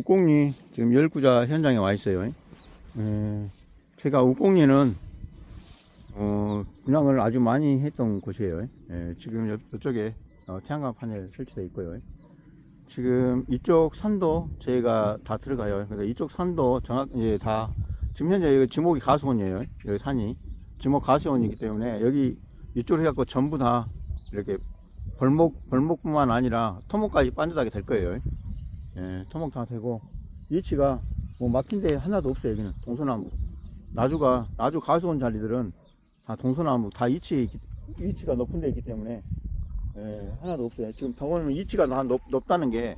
우꽁리 지금 열구자 현장에 와 있어요. 에, 제가 우꽁리는 어, 분양을 아주 많이 했던 곳이에요. 예, 지금 옆- 이쪽에 어, 태양광 파넬 설치되어 있고요. 지금 이쪽 산도 저희가 다 들어가요. 그러니까 이쪽 산도 정확 예, 다 지금 현재 여기 지목이 가수원이에요. 여기 산이 지목 가수원이기 때문에 여기 이쪽으로 해갖고 전부 다 이렇게 벌목 벌목뿐만 아니라 토목까지 반듯하게 될 거예요. 예, 토목 다 되고 위치가 뭐 막힌 데 하나도 없어요. 여기는 동서나무 나주가 나주 가수원 자리들은 다 동서나무 다 위치 위치가 높은 데 있기 때문에 예, 하나도 없어요. 지금 더보면 위치가 다 높, 높다는 게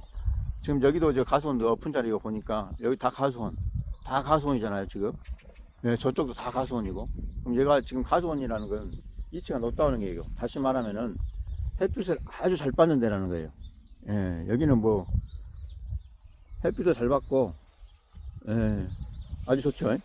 지금 여기도 저 가수원도 높은 자리가 보니까 여기 다 가수원 다 가수원이잖아요 지금 예, 저쪽도 다 가수원이고 그럼 얘가 지금 가수원이라는 건 위치가 높다는 게요. 다시 말하면은 햇빛을 아주 잘 받는 데라는 거예요. 예, 여기는 뭐 햇빛도 잘 받고 예, 아주 좋죠.